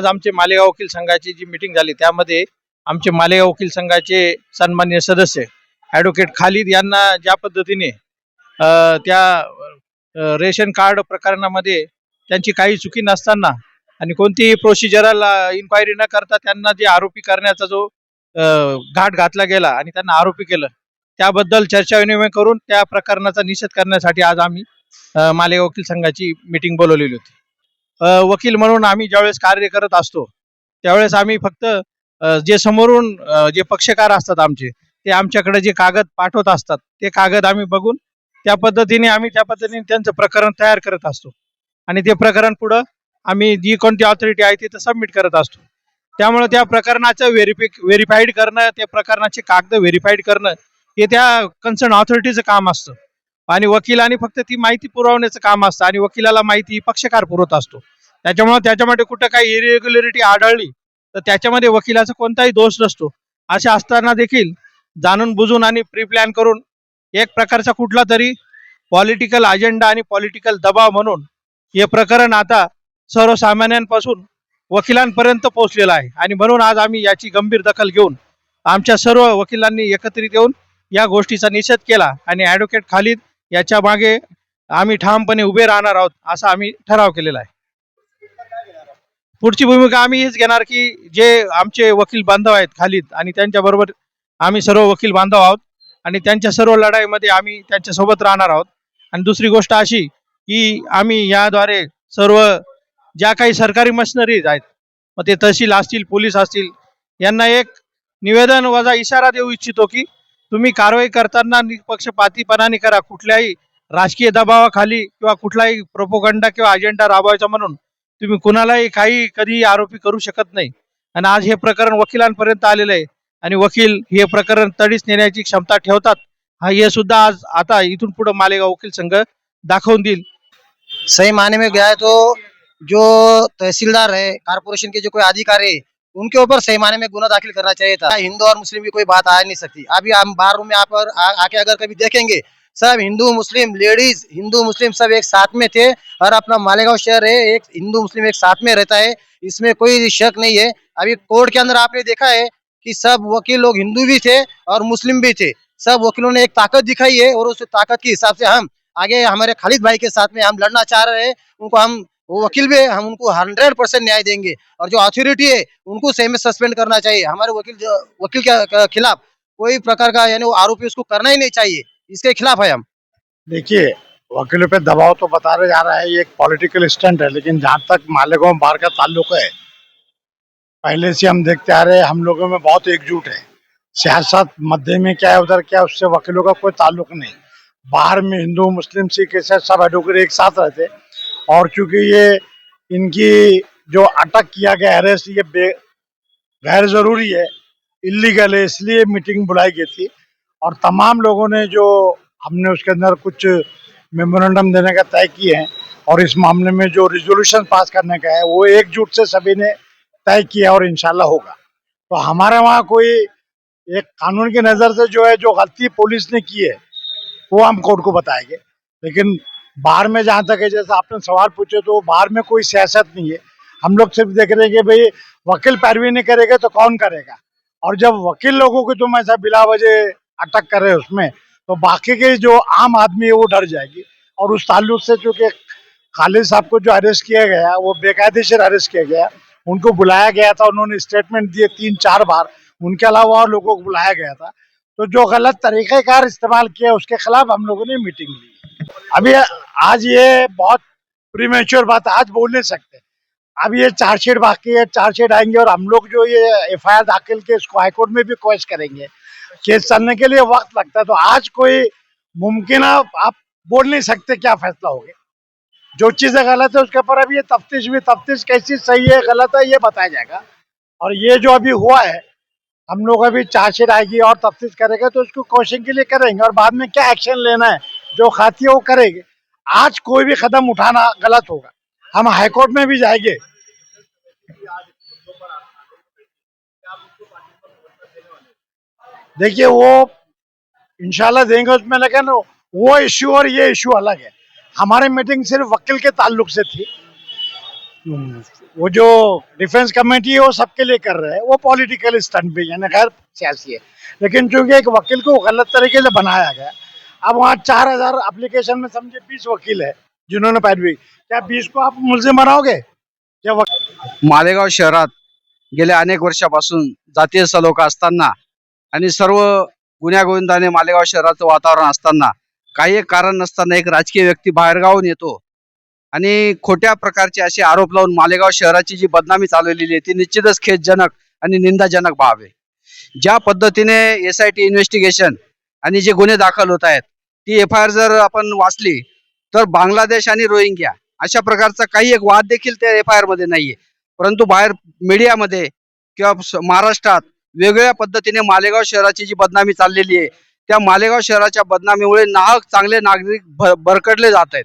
आज आमचे मालेगाव वकील संघाची जी मिटिंग झाली त्यामध्ये आमचे मालेगाव वकील संघाचे सन्मान्य सदस्य ॲडव्होकेट खालिद यांना ज्या पद्धतीने त्या रेशन कार्ड प्रकरणामध्ये त्यांची काही चुकी नसताना आणि कोणतीही प्रोसिजरल इन्क्वायरी न करता त्यांना जे आरोपी करण्याचा जो घाट घातला गेला आणि त्यांना आरोपी केलं त्याबद्दल चर्चा विनिमय करून त्या प्रकरणाचा निषेध करण्यासाठी आज आम्ही मालेगाव वकील संघाची मिटिंग बोलवलेली होती. वकील म्हणून आम्ही ज्यावेळेस कार्य करत असतो त्यावेळेस आम्ही फक्त जे समोरून जे पक्षकार असतात आमचे ते आमच्याकडे जे कागद पाठवत असतात ते कागद आम्ही बघून त्या पद्धतीने आम्ही त्या पद्धतीने त्यांचं प्रकरण तयार करत असतो. आणि ते प्रकरण पुढं आम्ही जी कोणती ऑथॉरिटी आहे तिथं सबमिट करत असतो. त्यामुळे त्या प्रकरणाचं व्हेरिफि व्हेरीफाईड करणं त्या प्रकरणाचे कागद व्हेरीफाईड करणं हे त्या कन्सर्न ऑथॉरिटीचं काम असतं. आणि वकिलांनी फक्त ती माहिती पुरवण्याचं काम असतं. आणि वकिलाला माहिती पक्षकार पुरवत असतो. त्याच्यामुळे त्याच्यामध्ये कुठं काही इरेग्युलरिटी आढळली तर त्याच्यामध्ये वकिलाचा कोणताही दोष नसतो. असे असताना देखील जाणून बुजून आणि प्री प्लॅन करून एक प्रकारचा कुठला तरी पॉलिटिकल अजेंडा आणि पॉलिटिकल दबाव म्हणून हे प्रकरण आता सर्वसामान्यांपासून वकिलांपर्यंत पोहोचलेलं आहे. आणि म्हणून आज आम्ही याची गंभीर दखल घेऊन आमच्या सर्व वकिलांनी एकत्रित येऊन या गोष्टीचा निषेध केला आणि ॲडव्होकेट खालीद याच्या मागे आम्ही ठामपणे उभे राहणार आहोत असा आम्ही ठराव केलेला आहे. पुढची भूमिका आम्ही हीच घेणार की जे आमचे वकील बांधव आहेत खालीद आणि त्यांच्याबरोबर आम्ही सर्व वकील बांधव आहोत आणि त्यांच्या सर्व लढाईमध्ये आम्ही त्यांच्यासोबत राहणार आहोत. आणि दुसरी गोष्ट अशी की आम्ही याद्वारे सर्व ज्या काही सरकारी मशिनरीज आहेत मग ते तहसील असतील पोलीस असतील यांना एक निवेदन वजा इशारा देऊ इच्छितो की तुम्ही कारवाई करताना निपक्षपातीपणाने करा. कुठल्याही राजकीय दबावाखाली किंवा कुठलाही प्रोपोगंडा किंवा अजेंडा राबवायचा म्हणून तुम्ही कुणालाही काही कधी आरोपी करू शकत नाही. आणि आज हे प्रकरण वकिलांपर्यंत आलेलं आहे. आणि वकील हे प्रकरण तडीस नेण्याची क्षमता ठेवतात. हा हे सुद्धा आज आता इथून पुढे मालेगाव वकील संघ दाखवून देईल. सही माने में गया तो जो तहसीलदार है कारपोरेशन के जो कोई अधिकारी है उनके ऊपर सही मायने में गुना दाखिल करना चाहिए था। हिंदू और मुस्लिम की कोई बात आ नहीं सकती। अभी हम बाहर में आप आके अगर कभी देखेंगे, सब Hindu, Muslim, ladies, Hindu, Muslim सब एक साथ में थे और अपना मालेगांव शहर है, एक हिंदू, मुस्लिम एक साथ में रहता है, इसमें कोई शक नहीं है। अभी कोर्ट के अंदर आपने देखा है कि सब वकील लोग हिंदू भी थे और मुस्लिम भी थे। सब वकीलों ने एक ताकत दिखाई है और उस ताकत के हिसाब से हम आगे हमारे खालिद भाई के साथ में हम लड़ना चाह रहे हैं। उनको हम वो वकील भी है, हम उनको हंड्रेड परसेंट न्याय देंगे। और जो अथॉरिटी है उनको सही में सस्पेंड करना चाहिए। हमारे वकील वकील के खिलाफ कोई प्रकार का यानी वो आरोपी उसको करना ही नहीं चाहिए। इसके खिलाफ है हम। देखिए वकीलों पे दबाव तो बता रहे जा रहा है ये एक पॉलिटिकल स्टंट है लेकिन जहाँ तक मालेगांव बार का ताल्लुक है पहले से हम देखते आ रहे हैं हम लोगों में बहुत एकजुट है। सियासत मध्य में क्या है उधर क्या है, उससे वकीलों का कोई ताल्लुक नहीं। बाहर में हिंदू मुस्लिम सिख ईसाई सब एडवोकेट एक साथ रहते और चूँकि ये इनकी जो अटक किया गया अरेस्ट ये गैर ज़रूरी है इलीगल है, इसलिए मीटिंग बुलाई गई थी। और तमाम लोगों ने जो हमने उसके अंदर कुछ मेमोरेंडम देने का तय किए हैं और इस मामले में जो रिजोल्यूशन पास करने का है, वो एकजुट से सभी ने तय किया और इंशाल्लाह होगा। तो हमारे वहाँ कोई एक कानून की नज़र से जो है, जो गलती पुलिस ने की है, वो हम कोर्ट को बताएँगे। लेकिन बाहर में जहाँ तक है, जैसे आपने सवाल पूछे तो बाहर में कोई सियासत नहीं है। हम लोग सिर्फ़ देख रहे हैं कि भाई, वकील पैरवी नहीं करेगा तो कौन करेगा? और जब वकील लोगों को तुम ऐसा बिला वजह अटक कर उसमें तो बाकी के जो आम आदमी है, वो डर जाएगी। और उस ताल्लुक से चूँकि खालिद साहब को जो अरेस्ट किया गया, वो बेकायदेशीर अरेस्ट किया गया, उनको बुलाया गया था, उन्होंने स्टेटमेंट दिए तीन, चार बार। उनके अलावा और लोगों को बुलाया गया था। तो जो गलत तरीक़ेकार इस्तेमाल किया, उसके खिलाफ हम लोगों ने मीटिंग ली। अभी आज ये बहुत प्रीमेच्योर बात आज बोल नहीं सकते। अब ये चार्जशीट बाकी है चार्जशीट आएँगे और हम लोग जो ये एफ़ आई आर दाखिल के इसको हाईकोर्ट में भी कोशिश करेंगे। केस चलने के लिए वक्त लगता है तो आज कोई मुमकिन आप बोल नहीं सकते क्या फैसला हो गया जो चीज़ें गलत है, उसके ऊपर अभी ये तफ्तीश भी, तफ्तीश कैसी सही है, गलत है, ये बताया जाएगा। और ये जो अभी हुआ है, हम लोग अभी चार्जशीट आएगी और तफ्तीश करेगा तो उसको कोशिश के लिए करेंगे और बाद में क्या एक्शन लेना है जो खाती है वो करेंगे। आज कोई भी कदम उठाना गलत होगा। हम हाईकोर्ट में भी जाएँगे। देखिए वो इंशाल्लाह देंगे उसमें, लेकिन वो इश्यू और ये इश्यू अलग है। हमारी मीटिंग सिर्फ़ वकील के ताल्लुक से थी। वो जो डिफेंस कमेटी है, वो सबके लिए कर रहे हैं। वो पॉलिटिकल स्टंट भी यानी खैर सियासी है। लेकिन चूँकि एक वकील को गलत तरीके से बनाया गया अब वहाँ चार हजार अप्लीकेशन में समझे बीस वकील है जिन्होंने पैरवी क्या बीस को आप मुलजिम बनाओगे? क्या वक- मालेगाव शहरात गेल्या अनेक वर्षापासून जातीय सलोखा असताना आणि सर्व गुन्ह्यागोविंदाने मालेगाव शहराचं वातावरण असताना काही एक कारण नसताना एक राजकीय व्यक्ती बाहेरगावून येतो आणि खोट्या प्रकारचे असे आरोप लावून मालेगाव शहराची जी बदनामी चालवलेली आहे ती निश्चितच खेदजनक आणि निंदाजनक बाब आहे. ज्या पद्धतीने एस आय टी इन्व्हेस्टिगेशन आणि जे गुन्हे दाखल होत आहेत ती एफ आय आर जर आपण वाचली तर बांगलादेश आणि रोहिंग्या अशा प्रकारचा काही एक वाद देखील त्या एफ आय आरमध्ये नाहीये. परंतु बाहेर मीडियामध्ये किंवा महाराष्ट्रात वेगवेगळ्या पद्धतीने मालेगाव शहराची जी बदनामी चाललेली आहे त्या मालेगाव शहराच्या बदनामीमुळे नाहक चांगले नागरिक भ- भरकटले जात आहेत.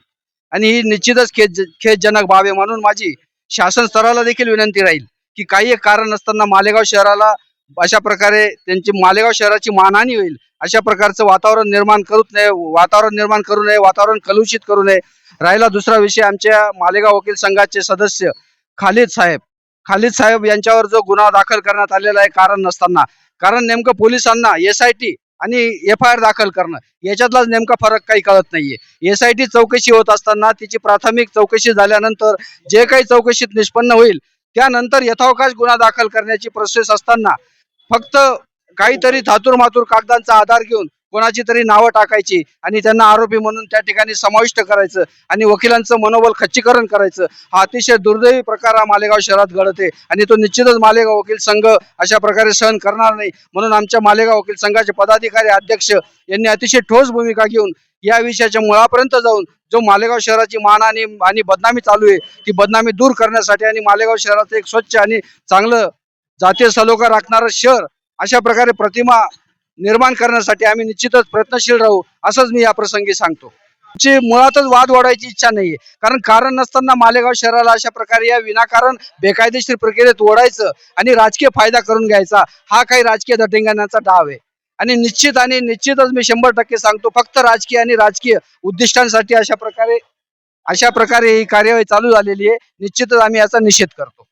आणि ही निश्चितच खेद खेदजनक बाब आहे म्हणून माझी शासन स्तराला देखील विनंती राहील की काही एक कारण असताना मालेगाव शहराला अशा प्रकारे त्यांची मालेगाव शहराची मानहानी होईल. अशा प्रकारचं वातावरण निर्माण करूच नये वातावरण निर्माण करू नये वातावरण कलुषित करू नये. राहिला दुसरा विषय आमच्या मालेगाव वकील संघाचे सदस्य खालिद साहेब. खालिद साहेब यांच्यावर जो गुन्हा दाखल करण्यात आलेला आहे कारण नसताना. कारण नेमकं पोलिसांना एस आय टी आणि एफ आय आर दाखल करणं याच्यातलाच नेमका फरक काही कळत नाहीये. एस आय टी चौकशी होत असताना तिची प्राथमिक चौकशी झाल्यानंतर जे काही चौकशीत निष्पन्न होईल त्यानंतर यथावकाश गुन्हा दाखल करण्याची प्रोसेस असताना फक्त काहीतरी थातूर मातूर कागदांचा आधार घेऊन कोणाची तरी नावं टाकायची आणि त्यांना आरोपी म्हणून त्या ठिकाणी समाविष्ट करायचं आणि वकिलांचं मनोबल खच्चीकरण करायचं. हा अतिशय दुर्दैवी प्रकार हा मालेगाव शहरात घडते आणि तो निश्चितच मालेगाव वकील संघ अशा प्रकारे सहन करणार नाही. म्हणून आमच्या मालेगाव वकील संघाचे पदाधिकारी अध्यक्ष यांनी अतिशय ठोस भूमिका घेऊन या विषयाच्या मुळापर्यंत जाऊन जो मालेगाव शहराची मान आणि आणि बदनामी चालू आहे ती बदनामी दूर करण्यासाठी आणि मालेगाव शहराचं एक स्वच्छ आणि चांगलं जातीय सलोखा राखणारं शहर अशा प्रकारे प्रतिमा निर्माण करण्यासाठी आम्ही निश्चितच प्रयत्नशील राहू असंच मी या प्रसंगी सांगतो. ची मुळातच वाद वाढायची इच्छा नाहीये. कारण कारण नसताना मालेगाव शहराला अशा प्रकारे या विनाकारण बेकायदेशीर प्रक्रियेत ओढायचं आणि राजकीय फायदा करून घ्यायचा हा काही राजकीय दटिंगण्याचा डाव आहे. आणि निश्चित आणि निश्चितच मी शंभर टक्के सांगतो फक्त राजकीय आणि राजकीय उद्दिष्टांसाठी अशा प्रकारे अशा प्रकारे ही कार्यवाही चालू झालेली आहे. निश्चितच आम्ही याचा निषेध करतो.